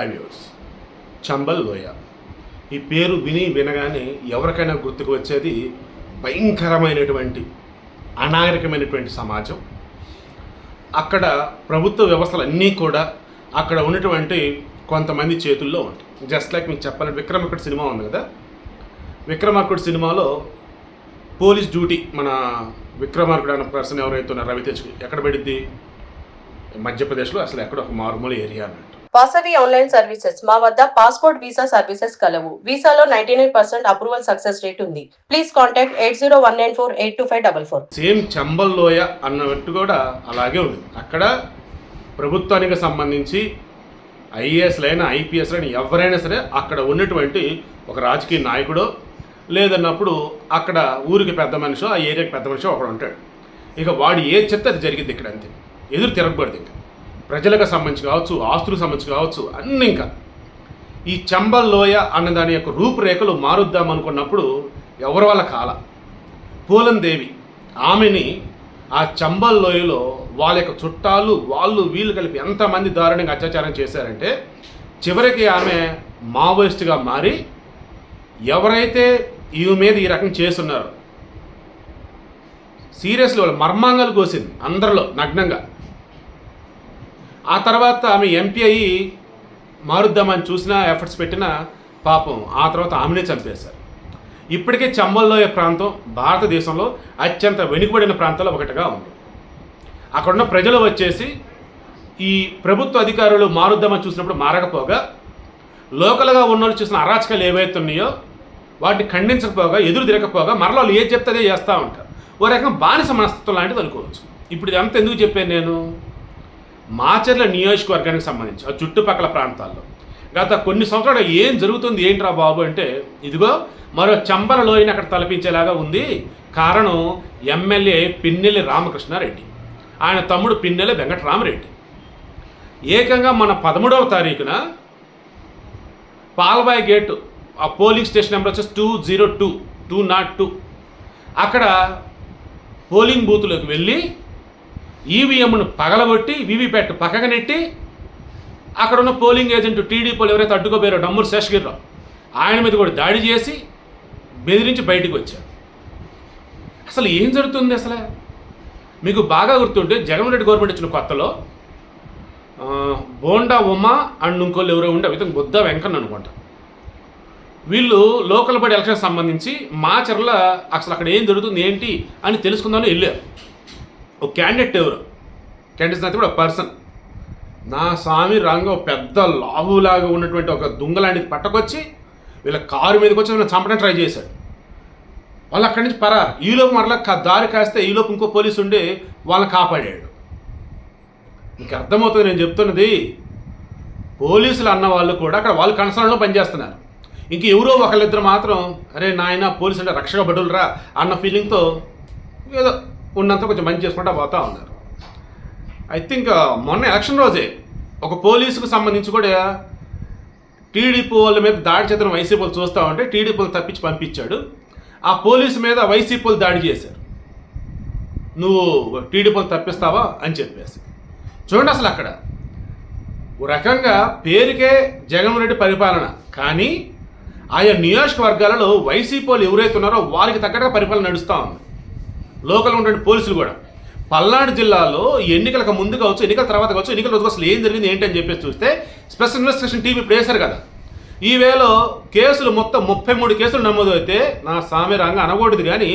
Highways Chambal లోయ. ఈ పేరు విని వినగానే ఎవరికైనా గుర్తుకు వచ్చేది భయంకరమైనటువంటి అనాగరికమైనటువంటి సమాజం. అక్కడ ప్రభుత్వ వ్యవస్థలు అన్నీ కూడా అక్కడ ఉన్నటువంటి కొంతమంది చేతుల్లో ఉంటాయి. జస్ట్ లైక్ మీకు చెప్పాలంటే విక్రమకుడు సినిమా ఉంది కదా? విక్రమార్కుడు సినిమాలో పోలీస్ డ్యూటీ మన విక్రమార్కుడు అన్న పర్సన్ ఎవరైతే ఉన్నారో రవితేజ్ ఎక్కడ పెడిద్ది? మధ్యప్రదేశ్లో అసలు ఎక్కడ ఒక మారుమూల ఏరియా అన్నట్టు. Vasavi online services. మా వద్ద పాస్పోర్ట్ వీసా సర్వీసెస్ కలవు. వీసాలో ninety nine percent approval success rate ఉంది. Please contact eight zero one nine four eight two five double four. Same Chambal లోయ అన్నట్టు కూడా అలాగే ఉంది. అక్కడ ప్రభుత్వానికి సంబంధించి ఐఏఎస్లైనా ఐపీఎస్లైనా ఎవరైనా సరే అక్కడ ఉన్నటువంటి ఒక రాజకీయ నాయకుడో లేదన్నప్పుడు అక్కడ ఊరికి పెద్ద మనిషో ఆ ఏరియాకి పెద్ద మనిషో ఒకడు ఉంటాడు. ఇక వాడు ఏ చెత్త అది జరిగింది ఇక్కడ అంతే. ఎదురు తిరగబడింది ఇంకా. ప్రజలకు సంబంధించి కావచ్చు ఆస్తులకు సంబంధించి కావచ్చు అన్నీ ఇంకా. ఈ చంబల్ లోయ అన్న దాని యొక్క రూపురేఖలు మారుద్దాం అనుకున్నప్పుడు ఎవరి వల్ల కాల? పూలందేవి ఆమెని ఆ చంబల్ లోయలో వాళ్ళ యొక్క చుట్టాలు వాళ్ళు వీళ్ళు కలిపి ఎంతమంది దారుణంగా అత్యాచారం చేశారంటే చివరికి ఆమె మావోయిస్ట్గా మారి ఎవరైతే ఈమె మీద ఈ రకం చేస్తున్నారో సీరియస్లీ వాళ్ళు మర్మాంగాలు కోసింది అందరిలో నగ్నంగా. ఆ తర్వాత ఆమె ఎంపీ అయ్యి మారుద్దామని చూసినా ఎఫర్ట్స్ పెట్టినా పాపం ఆ తర్వాత ఆమెనే చంపేశారు. ఇప్పటికే చంబల్లోయ ప్రాంతం భారతదేశంలో అత్యంత వెనుకబడిన ప్రాంతాల్లో ఒకటిగా ఉంది. అక్కడున్న ప్రజలు వచ్చేసి ఈ ప్రభుత్వ అధికారులు మారుద్దామని చూసినప్పుడు మారకపోగా లోకల్గా ఉన్న వాళ్ళు చూసిన అరాచకాలు ఏవైతే ఉన్నాయో వాటిని ఖండించకపోగా ఎదురు తిరగకపోగా మరలా వాళ్ళు ఏది చెప్తే అదే చేస్తూ ఉంటారు. ఓ రకం బానిస మనస్తత్వం లాంటిది అనుకోవచ్చు. ఇప్పుడు ఇదంతా ఎందుకు చెప్పాను నేను? మాచర్ల నియోజకవర్గానికి సంబంధించి ఆ చుట్టుపక్కల ప్రాంతాల్లో. గత కొన్ని సంవత్సరాలు ఏం జరుగుతుంది ఏంట్రా బాబు అంటే ఇదిగో మరో చంబల లోయని అక్కడ తలపించేలాగా ఉంది. కారణం ఎమ్మెల్యే పిన్నెల్లి రామకృష్ణారెడ్డి. ఆయన తమ్ముడు పిన్నెల్లి వెంకటరామరెడ్డి. ఏకంగా మన పదమూడవ తారీఖున పాల్బాయ్ గేటు ఆ పోలింగ్ స్టేషన్ నెంబర్ వచ్చేసి two zero two two naught two. అక్కడ పోలింగ్ బూత్లోకి వెళ్ళి ఈవీఎంను పగలబొట్టి వీవీప్యాట్ పక్కకు నెట్టి అక్కడ ఉన్న పోలింగ్ ఏజెంట్ టీడీపీలు ఎవరైతే అడ్డుకోపోయారో డమ్మూరు శేషగిరిరావు ఆయన మీద కూడా దాడి చేసి బెదిరించి బయటికి వచ్చారు. అసలు ఏం జరుగుతుంది అసలు? మీకు బాగా గుర్తుంటే జగన్ రెడ్డి గవర్నమెంట్ వచ్చిన కొత్తలో బోండా ఉమా అండ్ ఇంకోళ్ళు ఎవరో ఉండే విధంగా బుద్ధ వెంకన్న అనుకుంటా. వీళ్ళు లోకల్ బడి ఎలక్షన్ సంబంధించి మా చర్ల అసలు అక్కడ ఏం జరుగుతుంది ఏంటి అని తెలుసుకుందామని వెళ్ళారు. ఒక క్యాండిడేట్ ఎవరు? క్యాండిడేట్ అయితే కూడా పర్సన్. నా స్వామి రంగం పెద్ద లావులాగా ఉన్నటువంటి ఒక దుంగ లాంటిది పట్టకొచ్చి వీళ్ళ కారు మీదకి వచ్చి వీళ్ళని చంపడానికి ట్రై చేశాడు. వాళ్ళు అక్కడి నుంచి పరారు. ఈలోపు మరలా దారి కాస్తే ఈలోపు ఇంకో పోలీసు ఉండి వాళ్ళని కాపాడాడు. మీకు అర్థమవుతుంది నేను చెప్తున్నది? పోలీసులు అన్న వాళ్ళు కూడా అక్కడ వాళ్ళు కన్సర్న్లో పనిచేస్తున్నారు. ఇంక ఎవరో ఒకళ్ళిద్దరు మాత్రం అరే నాయన పోలీసు అంటే రక్షక బడులరా అన్న ఫీలింగ్తో ఏదో ఉన్నంత కొంచెం మంచి చేసుకుంటా పోతా ఉన్నారు. ఐ థింక్ uh, మొన్న ఎలక్షన్ రోజే ఒక పోలీసుకు సంబంధించి కూడా టీడీపీ వాళ్ళ మీద దాడి చేతను వైసీపీ వాళ్ళు చూస్తూ ఉంటే టీడీపీ వాళ్ళు తప్పించి పంపించాడు. ఆ పోలీసు మీద వైసీపీ వాళ్ళు దాడి చేశారు. నువ్వు టీడీపీ వాళ్ళు తప్పిస్తావా అని చెప్పేసి. చూడండి అసలు అక్కడ. ఓ రకంగా పేరుకే జగన్మోహన్ రెడ్డి పరిపాలన. కానీ ఆయా నియోజకవర్గాలలో వైసీపీ వాళ్ళు ఎవరైతే ఉన్నారో వారికి తగ్గట్టుగా పరిపాలన నడుస్తూ ఉంది. లోకల్ ఉన్నటువంటి పోలీసులు కూడా. పల్నాడు జిల్లాలో ఎన్నికలకు ముందు కావచ్చు ఎన్నికల తర్వాత కావచ్చు ఎన్నికల రోజు అసలు ఏం జరిగింది ఏంటని చెప్పేసి చూస్తే స్పెషల్ ఇన్వెస్టిగేషన్ టీం ఇప్పుడు వేశారు కదా. ఈ కేసులు మొత్తం ముప్పై మూడు కేసులు నమోదు అయితే నా సామి రంగ అనకూడదు కానీ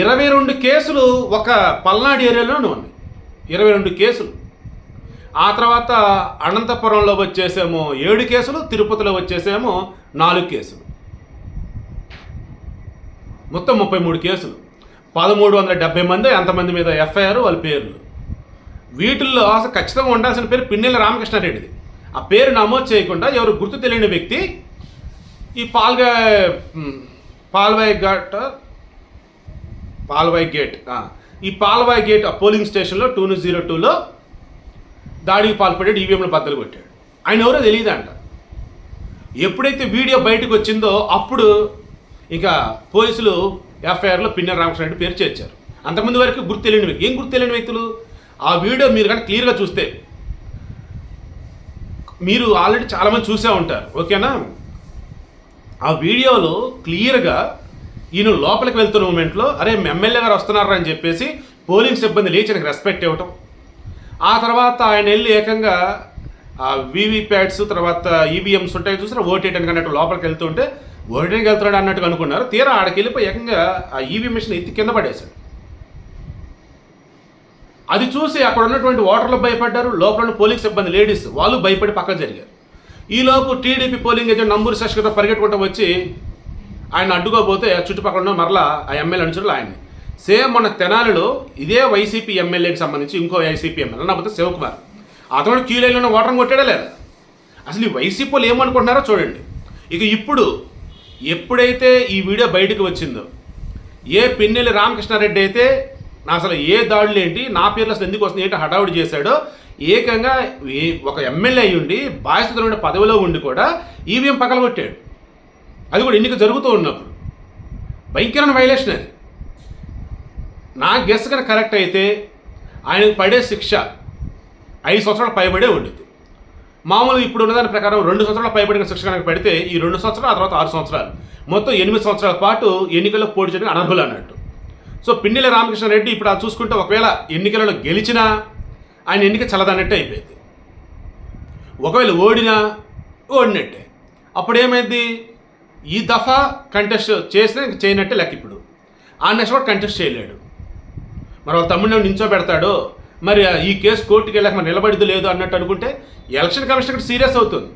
ఇరవై రెండు కేసులు ఒక పల్నాడు ఏరియాలోనే ఉంది ఇరవై రెండు కేసులు. ఆ తర్వాత అనంతపురంలో వచ్చేసేమో ఏడు కేసులు తిరుపతిలో వచ్చేసేమో నాలుగు కేసులు. మొత్తం ముప్పై మూడు కేసులు. పదమూడు వందల డెబ్బై మంది ఎంతమంది మీద ఎఫ్ఐఆర్ వాళ్ళ పేర్లు. వీటిల్లో అసలు ఖచ్చితంగా ఉండాల్సిన పేరు పిన్నెల రామకృష్ణారెడ్డిది. ఆ పేరు నమోదు చేయకుండా ఎవరు గుర్తు తెలియని వ్యక్తి ఈ పాల్గా పాల్వాయి ఘాట్ పాల్వాయి గేట్ ఈ పాల్వాయి గేట్ ఆ పోలింగ్ స్టేషన్లో టూ జీరో టూలో దాడికి పాల్పడాడు ఈవీఎంలో బద్దలు కొట్టాడు. ఆయన ఎవరో తెలియదంట. ఎప్పుడైతే వీడియో బయటకు వచ్చిందో అప్పుడు ఇక పోలీసులు ఎఫ్ఐఆర్లో పిన్నెల రామకృష్ణ పేరు చేర్చారు. అంతకుముందు వరకు గుర్తు తెలియని వ్యక్తి. ఏం గుర్తు తెలియని వ్యక్తులు? ఆ వీడియో మీరు కానీ క్లియర్గా చూస్తే మీరు ఆల్రెడీ చాలామంది చూసే ఉంటారు. ఓకేనా? ఆ వీడియోలో క్లియర్గా ఈయన లోపలికి వెళ్తున్న మూమెంట్లో అరే ఎమ్మెల్యే గారు వస్తున్నారు అని చెప్పేసి పోలింగ్ సిబ్బంది లేచి నాకు రెస్పెక్ట్ ఇవ్వటం. ఆ తర్వాత ఆయన వెళ్ళి ఏకంగా ఆ వీవీప్యాట్స్ తర్వాత ఈవీఎంస్ ఉంటాయి చూసారా? ఓటేయడానికి అన్నట్టు లోపలికి వెళ్తుంటే ఓటేయడానికి వెళ్తున్నాడు అన్నట్టుగా అనుకున్నారు. తీరా ఆడికి వెళ్ళిపోయి ఏకంగా ఆ ఈవీ మిషన్ ఎత్తి కింద పడేశాడు. అది చూసి అక్కడ ఉన్నటువంటి ఓటర్లు భయపడ్డారు. లోపల ఉన్న పోలింగ్ సిబ్బంది లేడీస్ వాళ్ళు భయపడి పక్కన జరిగారు. ఈలోపు TDP polling agent Namburi Shashikar పరిగెట్టుకుంటూ వచ్చి ఆయన అడ్డుకోపోతే చుట్టుపక్కల ఉన్న మరలా ఆ ఎమ్మెల్యే అనుచరులు ఆయన్ని. సేమ్ మన తెనాలిలో ఇదే వైసీపీ ఎమ్మెల్యేకి సంబంధించి ఇంకో వైసీపీ ఎమ్మెల్యే లేకపోతే శివకుమార్. అతను క్యూ లైన్లో ఓటర్ని కొట్టాడా లేదా అసలు ఈ వైసీపీ వాళ్ళు ఏమనుకుంటున్నారో చూడండి. ఇక ఇప్పుడు ఎప్పుడైతే ఈ వీడియో బయటకు వచ్చిందో ఏ పిన్నెల్లి రామకృష్ణారెడ్డి అయితే నా అసలు ఏ దాడులు ఏంటి నా పేర్లు అసలు ఎందుకు వస్తుంది ఏంటి హడావుడి చేశాడో ఏకంగా ఒక ఎమ్మెల్యే అయి ఉండి బాధ్యతలు పదవిలో ఉండి కూడా ఈవీఎం పగలగొట్టాడు అది కూడా ఎన్నిక జరుగుతూ ఉన్నప్పుడు. భయంకరమైన వైలేషన్ అది. నా గెస్ కనుక కరెక్ట్ అయితే ఆయనకు పడే శిక్ష ఐదు సంవత్సరాలు పైబడే ఉండిద్ది. మామూలు ఇప్పుడు ఉన్నదాని ప్రకారం రెండు సంవత్సరాల పైబడిన శిక్ష కనుక పెడితే ఈ రెండు సంవత్సరాలు ఆ తర్వాత ఆరు సంవత్సరాలు. మొత్తం ఎనిమిది సంవత్సరాల పాటు ఎన్నికల్లో పోటీ చేయడానికి అనర్హులు అన్నట్టు. సో పిన్నెల రామకృష్ణారెడ్డి ఇప్పుడు అది చూసుకుంటే ఒకవేళ ఎన్నికలలో గెలిచినా ఆయన ఎన్నిక చల్లదన్నట్టే అయిపోయింది. ఒకవేళ ఓడినా ఓడినట్టే. అప్పుడు ఏమైంది ఈ దఫా కంటెస్ట్ చేస్తే ఇంక చేయనట్టే లెక్క ఇప్పుడు. ఆ నెక్స్ట్ కూడా కంటెస్ట్ చేయలేడు. మరి వాళ్ళ తమ్ముడిని నించో పెడతాడో మరి ఈ కేసు కోర్టుకి వెళ్ళాక మరి నిలబడిది లేదు అన్నట్టు అనుకుంటే ఎలక్షన్ కమిషన్ ఇక్కడ సీరియస్ అవుతుంది.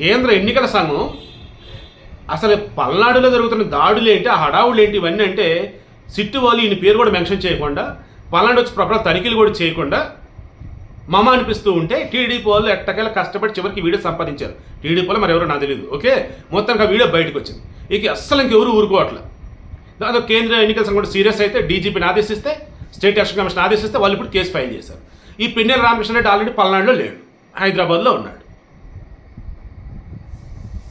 కేంద్ర ఎన్నికల సంఘం అసలు పల్నాడులో జరుగుతున్న దాడులు ఏంటి ఆ హడావులు ఏంటి ఇవన్నీ అంటే సిట్టు వాళ్ళు ఈయన పేరు కూడా మెన్షన్ చేయకుండా పల్నాడు వచ్చి ప్రపంచ తనిఖీలు కూడా చేయకుండా మమ అనిపిస్తూ ఉంటే టీడీపీ వాళ్ళు ఎట్టకేలా కష్టపడి చివరికి వీడియో సంపాదించారు. టీడీపీ వాళ్ళు మరి ఎవరో నాకు తెలియదు ఓకే? మొత్తానికి ఆ వీడియో బయటకు వచ్చింది. ఇక అస్సలు ఇంకెవరు ఊరుకోవట్లే. దాంతో కేంద్ర ఎన్నికల సంఘం సీరియస్ అయితే డీజీపీని ఆదేశిస్తే స్టేట్ ఎలక్షన్ కమిషన్ ఆదేశిస్తే వాళ్ళు ఇప్పుడు కేసు ఫైల్ చేశారు. ఈ పిన్నెల రామకృష్ణ రెడ్డి ఆల్రెడీ పల్నాడులో లేడు. హైదరాబాద్లో ఉన్నాడు.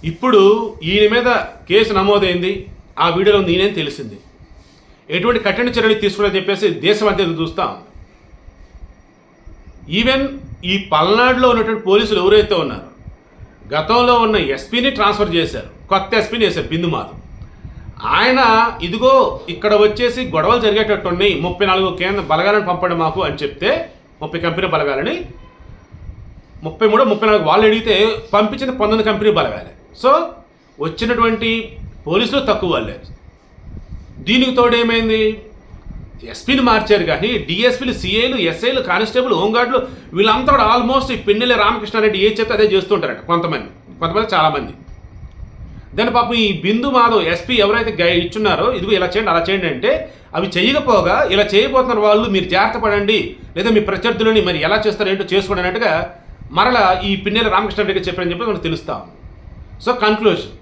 ఇప్పుడు ఈయన మీద కేసు నమోదైంది. ఆ వీడియోలో నేనేం తెలిసింది? ఎటువంటి కఠిన చర్యలు తీసుకున్నా చెప్పేసి దేశం అంతా చూస్తాం ఉంది. ఈవెన్ ఈ పల్నాడులో ఉన్నటువంటి పోలీసులు ఎవరైతే ఉన్నారో గతంలో ఉన్న ఎస్పీని ట్రాన్స్ఫర్ చేశారు. కొత్త ఎస్పీని వేశారు బిందు మాధవ్. ఆయన ఇదిగో ఇక్కడ వచ్చేసి గొడవలు జరిగేటట్టు ఉన్నాయి ముప్పై నాలుగు కేంద్ర బలగాలను పంపండి మాకు అని చెప్తే ముప్పై కంపెనీ బలగాలని ముప్పై మూడు ముప్పై నాలుగు వాళ్ళు అడిగితే పంపించిన పంతొమ్మిది కంపెనీ బలగాలి. సో వచ్చినటువంటి పోలీసులు తక్కువ వాళ్ళే. దీనికి తోడు ఏమైంది ఎస్పీని మార్చారు కానీ డిఎస్పీలు సిఐలు ఎస్ఐలు కానిస్టేబుల్ హోంగార్డులు వీళ్ళంతా కూడా ఆల్మోస్ట్ ఈ పిన్నెల రామకృష్ణారెడ్డి ఏ చెప్తే అదే చేస్తుంటారట కొంతమంది. కొంతమంది చాలామంది. దాని పాపం ఈ బిందు మాధవ్ ఎస్పీ ఎవరైతే గై ఇచ్చున్నారో ఇదిగో ఇలా చేయండి అలా చేయండి అంటే అవి చేయకపోగా ఇలా చేయబోతున్న వాళ్ళు మీరు జాగ్రత్త పడండి లేదా మీ ప్రత్యర్థులని మరి ఎలా చేస్తారో ఏంటో చేసుకోండి అన్నట్టుగా మరలా ఈ పిన్నెల రామకృష్ణారెడ్డికి చెప్పారని చెప్పి మనకు తెలుస్తాం సో కన్క్లూజన్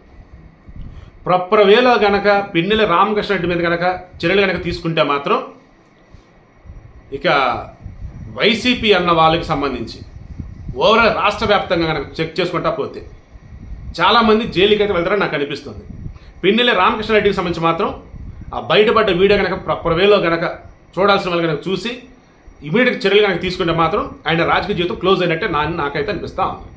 ప్రొప్పర్ వేళ గనక పిన్నెల రామకృష్ణారెడ్డి మీద గనక చర్యలు గనక తీసుకుంటే మాత్రం ఇక వైసీపీ అన్న వాళ్ళకి సంబంధించి ఓవరాల్ రాష్ట్ర వ్యాప్తంగా కనుక చెక్ చేసుకుంటా పోతే చాలామంది జైలుకి అయితే వెళ్తారని నాకు అనిపిస్తుంది. పిన్నెల రామకృష్ణారెడ్డికి సంబంధించి మాత్రం ఆ బయటపడ్డ వీడియో కనుక ప్రాపర్ వేలో కనుక చూడాల్సిన వాళ్ళు కనుక చూసి ఇమీడియట్ చర్యలు కనుక తీసుకుంటే మాత్రం ఆయన రాజకీయ జీవితం క్లోజ్ అయినట్టే నా నాకైతే అనిపిస్తూ ఉంది.